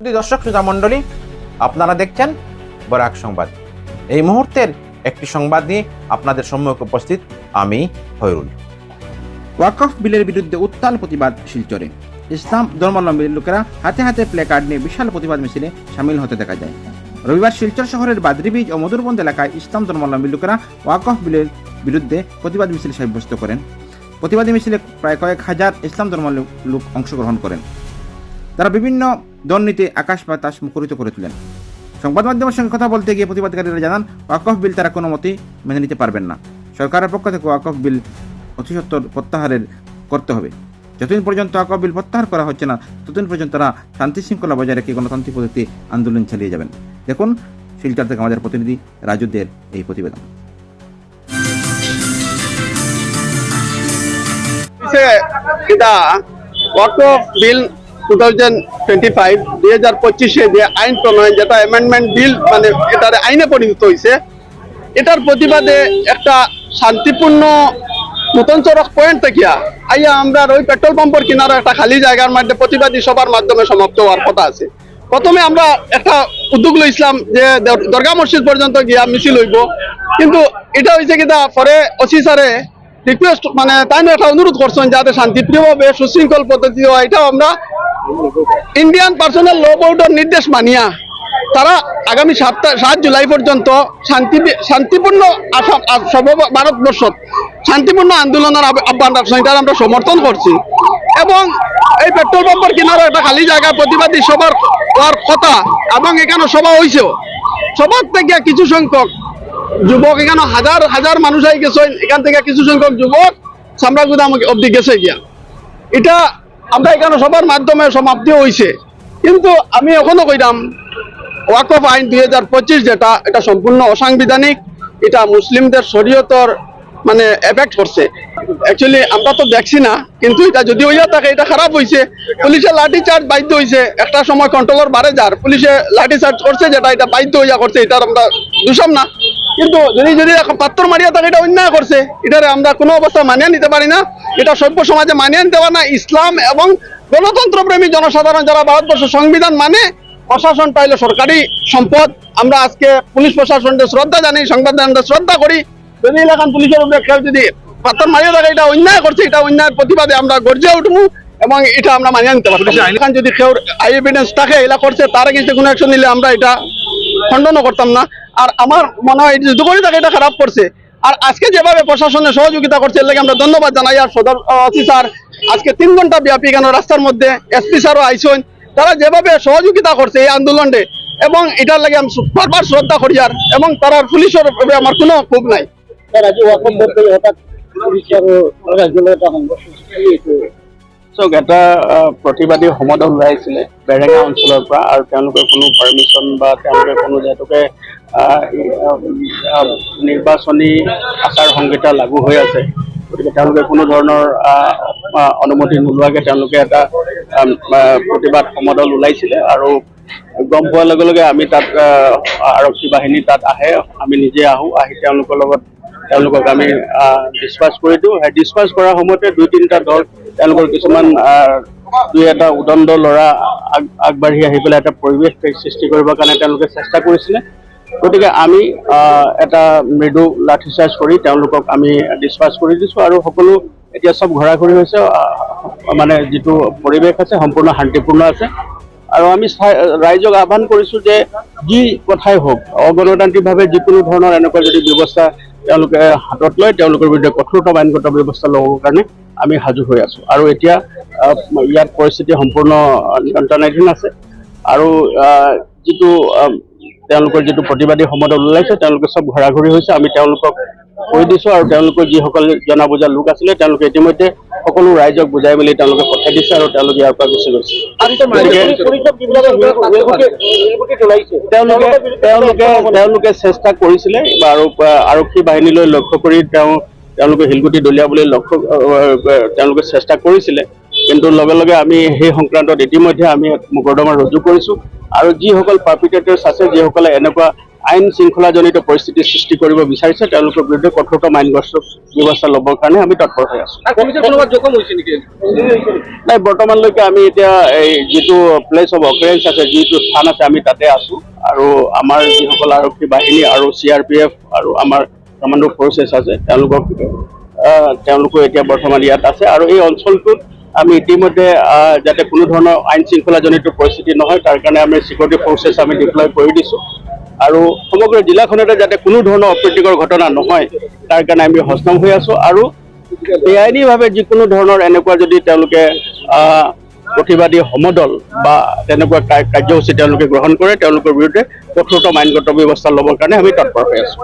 দর্শক শ্রোতা মণ্ডলী, আপনারা দেখছেন বরাক সংবাদ। এই মুহূর্তের একটি সংবাদ নিয়ে আপনাদের সম্মুখে উপস্থিত আমি হয়রুল ওয়াকফ বিলের বিরুদ্ধে উত্তাল প্রতিবাদ শিলচরে। ইসলাম ধর্মাবলম্বীর লোকেরা হাতে হাতে প্লে কার্ড নিয়ে বিশাল প্রতিবাদ মিছিলে সামিল হতে দেখা যায়। রবিবার শিলচর শহরের বাদরিবীজ ও মধুরবন্দ এলাকায় ইসলাম ধর্মাবলম্বী লোকেরা ওয়াকফ বিলের বিরুদ্ধে প্রতিবাদ মিছিল সাব্যস্ত করেন। প্রতিবাদী মিছিলে প্রায় কয়েক হাজার ইসলাম ধর্মাবলম্বী লোক অংশগ্রহণ করেন। তারা বিভিন্ন দুর্নীতি, আকাশ বাতাস মুখরিত করে তোলেন। সংবাদ মাধ্যমের সঙ্গে কথা বলতে গিয়ে প্রতিবাদকারীরা জানান, ওয়াকফ বিল তারা কোনো মতেই মেনে নিতে পারবেন না। সরকারের পক্ষ থেকে ওয়াকফ বিল অতি সত্তর প্রত্যাহারের করতে হবে। যতদিন পর্যন্ত ওয়াকফ বিল প্রত্যাহার করা হচ্ছে না, ততদিন পর্যন্ত তারা শান্তি শৃঙ্খলা বজায় রেখে গণতান্ত্রিক পদ্ধতি আন্দোলন চালিয়ে যাবেন। দেখুন, শিলচর থেকে আমাদের প্রতিনিধি রাজুদের এই প্রতিবেদন। কিতা ওয়াকফ বিল মানে শান্তিপূর্ণ ওই পেট্রোল পাম্পের কিনারে একটা খালি জায়গার প্রতিবাদী মাধ্যমে সমাপ্ত কথা আছে। প্রথমে আমরা একটা উদ্যোগ লইছিলাম যে দর- দরগা মসজিদ পর্যন্ত গিয়া মিছিল হইব, কিন্তু এটা হয়েছে কিনা পরে ওসি স্যারে রিকোয়েস্ট মানে তাই একটা অনুরোধ করছেন যাতে শান্তিপ্রিয়ভাবে সুশৃঙ্খল পদ্ধতি হয়, এটাও আমরা ইন্ডিয়ান পার্সোনাল ল বোর্ডের নির্দেশ মানিয়া তারা আগামী সাত সাত জুলাই পর্যন্ত শান্তি শান্তিপূর্ণ আসাম সর্ব ভারতবর্ষত শান্তিপূর্ণ আন্দোলনের আহ্বান রাখছেন এটা আমরা সমর্থন করছি। এবং এই পেট্রোল পাম্পের কিনারে একটা খালি জায়গা, প্রতিবাদী সবার হওয়ার কথা, এবং এখানে সভা হয়েছেও সবার থেকে কিছু সংখ্যক যুবক, এখানে হাজার হাজার মানুষ আই গেছে, এখান থেকে কিছু সংখ্যক যুবক চামড়া গুদাম অব্দি গেছে গিয়া। এটা আমরা এখানে সবার মাধ্যমে সমাপ্তি হয়েছে কিন্তু আমি এখনও কইলাম ওয়াকফ আইন দুই হাজার পঁচিশ যেটা, এটা সম্পূর্ণ অসাংবিধানিক, এটা মুসলিমদের শরীয়তর মানে এফেক্ট করছে। অ্যাকচুয়ালি আমরা তো দেখছি না, কিন্তু এটা যদি হইয়া থাকে, এটা খারাপ হয়েছে পুলিশে লাঠি চার্জ বাধ্য হয়েছে একটা সময় কন্ট্রোলার বাড়ে যার, পুলিশে লাঠি চার্জ করছে যেটা, এটা বাধ্য হইয়া করছে এটার আমরা দূষণ না। কিন্তু যদি যদি এখন পাত্তর মারিয়া থাকে এটা অন্যায় করছে এটারে আমরা কোনো অবস্থা মানিয়ে নিতে পারি না। এটা সভ্য সমাজে মানিয়ে নিতে পারে না। ইসলাম এবং গণতন্ত্র প্রেমী জনসাধারণ যারা ভারতবর্ষের সংবিধান মানে প্রশাসন পাইলে সরকারি সম্পদ। আমরা আজকে পুলিশ প্রশাসনকে শ্রদ্ধা জানি সংবাদদানকে শ্রদ্ধা করি। যদি এলাকান পুলিশের উপরে কেউ যদি পাত্তর মারিয়া থাকে এটা অন্যায় করছে এটা অন্যায়ের প্রতিবাদে আমরা গর্জে উঠবো এবং এটা আমরা মানিয়ে নিতে পারব এখান যদি কেউ আই এভিডেন্স থাকে এলা করছে তার এগেন্স্টে কোনো অ্যাকশন নিলে আমরা এটা খণ্ডনও করতাম না। আর আমার মনে হয় যদি করে থাকে এটা খারাপ করছে। আর আজকে যেভাবে প্রশাসনের সহযোগিতা করছে, এর লাগে আমরা ধন্যবাদ জানাই। আর সদর অসি স্যার আজকে তিন ঘণ্টা ব্যাপী কেন রাস্তার মধ্যে এসপি স্যারও আইসেন। তারা যেভাবে সহযোগিতা করছে এই আন্দোলনে, এবং এটার লাগে আমি বারবার শ্রদ্ধা করি আর, এবং তারা পুলিশের আমার কোনো ক্ষোভ নাই। হঠাৎ চাওক এটা প্ৰতিবাদী সমদল ওলাইছিলে বেৰেঙা অঞ্চলৰ পৰা আৰু তেওঁলোকে কোনো পাৰ্মিশ্যন বা তেওঁলোকে কোনো যিহেতুকে নিৰ্বাচনী আচাৰ সংহিতা লাগু হৈ আছে গতিকে তেওঁলোকে কোনো ধৰণৰ অনুমতি নোলোৱাকে তেওঁলোকে এটা প্ৰতিবাদ সমদল ওলাইছিলে আৰু গম পোৱাৰ লগে লগে আমি তাত আৰক্ষী বাহিনী তাত আহে আমি নিজে আহোঁ আহি তেওঁলোকৰ লগত তেওঁলোকক আমি ডিছপাছ কৰি দিওঁ। সেই ডিছপাছ কৰাৰ সময়তে দুই, তিনিটা দল তেওঁলোকৰ কিছুমান দুই এটা উদণ্ড ল'ৰা আগ- আগবাঢ়ি আহি পেলাই এটা পৰিৱেশ সৃষ্টি কৰিবৰ কাৰণে তেওঁলোকে চেষ্টা কৰিছিলে। গতিকে আমি এটা মৃদু লাঠিচাৰ্জ কৰি তেওঁলোকক আমি ডিছপাছ কৰি দিছোঁ আৰু সকলো এতিয়া চব ঘৰা ঘৰি হৈছে মানে যিটো পৰিৱেশ আছে সম্পূৰ্ণ শান্তিপূৰ্ণ আছে। আৰু আমি ৰাইজক আহ্বান কৰিছোঁ যে যি কথাই হওক, অগণতান্ত্ৰিকভাৱে যিকোনো ধৰণৰ এনেকুৱা যদি ব্যৱস্থা তেওঁলোকে হাতত লৈ তেওঁলোকৰ বিৰুদ্ধে কঠোৰতম আইনগত ব্যৱস্থা ল'বৰ কাৰণে আমি সাজু হৈ আছোঁ। আৰু এতিয়া ইয়াত পৰিস্থিতি সম্পূৰ্ণ নিয়ন্ত্ৰণাধীন আছে। আৰু যিটো তেওঁলোকৰ যিটো প্ৰতিবাদী সমদল ওলাইছে, তেওঁলোকে চব ঘৰা ঘৰি হৈছে। আমি তেওঁলোকক কৈ দিছোঁ আৰু তেওঁলোকৰ যিসকল জনা বুজা লোক আছিলে, তেওঁলোকে ইতিমধ্যে সকলো ৰাইজক বুজাই মেলি তেওঁলোকে পঠাই দিছে আৰু তেওঁলোকে ইয়াৰ পৰা গুচি গৈছে। ওলাইছে তেওঁলোকে তেওঁলোকে তেওঁলোকে চেষ্টা কৰিছিলে আৰু আৰক্ষী বাহিনীলৈ লক্ষ্য কৰি তেওঁ তেওঁলোকে শিলগুটি দলিয়াবলৈ লক্ষ্য তেওঁলোকে চেষ্টা কৰিছিলে। কিন্তু লগে লগে আমি সেই সংক্ৰান্তত ইতিমধ্যে আমি মোকৰ্দমা ৰুজু কৰিছোঁ। আৰু যিসকল পাৰ্পিটেটাৰ্ছ আছে যিসকলে এনেকুৱা আইন শৃংখলাজনিত পৰিস্থিতি সৃষ্টি কৰিব বিচাৰিছে তেওঁলোকৰ বিৰুদ্ধে কঠোৰতম আইনগ্ৰস্ত ব্যৱস্থা ল'বৰ কাৰণে আমি তৎপৰ হৈ আছো। নাই বৰ্তমানলৈকে আমি এতিয়া এই যিটো প্লেচ অফ অকাৰেঞ্চ আছে যিটো স্থান আছে আমি তাতে আছো। আৰু আমাৰ যিসকল আৰক্ষী বাহিনী আৰু চি আৰ পি এফ আৰু আমাৰ কমাণ্ডো ফ'ৰ্চেছ আছে তেওঁলোকক তেওঁলোকো এতিয়া বৰ্তমান ইয়াত আছে। আৰু এই অঞ্চলটোত আমি ইতিমধ্যে যাতে কোনো ধৰণৰ আইন শৃংখলাজনিত পৰিস্থিতি নহয় তাৰ কাৰণে আমি চিকিউৰিটি ফ'ৰ্চেছ আমি ডিপ্লয় কৰি দিছোঁ। আৰু সমগ্ৰ জিলাখনতে যাতে কোনো ধৰণৰ অপ্ৰীতিকৰ ঘটনা নহয়, তাৰ কাৰণে আমি সষ্টম হৈ আছো আৰু বেআইনীভাৱে যিকোনো ধৰণৰ এনেকুৱা যদি তেওঁলোকে প্ৰতিবাদী সমদল বা তেনেকুৱা কাৰ্যসূচী তেওঁলোকে গ্ৰহণ কৰে, তেওঁলোকৰ বিৰুদ্ধে কঠোৰতম আইনগত ব্যৱস্থা ল'বৰ কাৰণে আমি তৎপৰ হৈ আছো।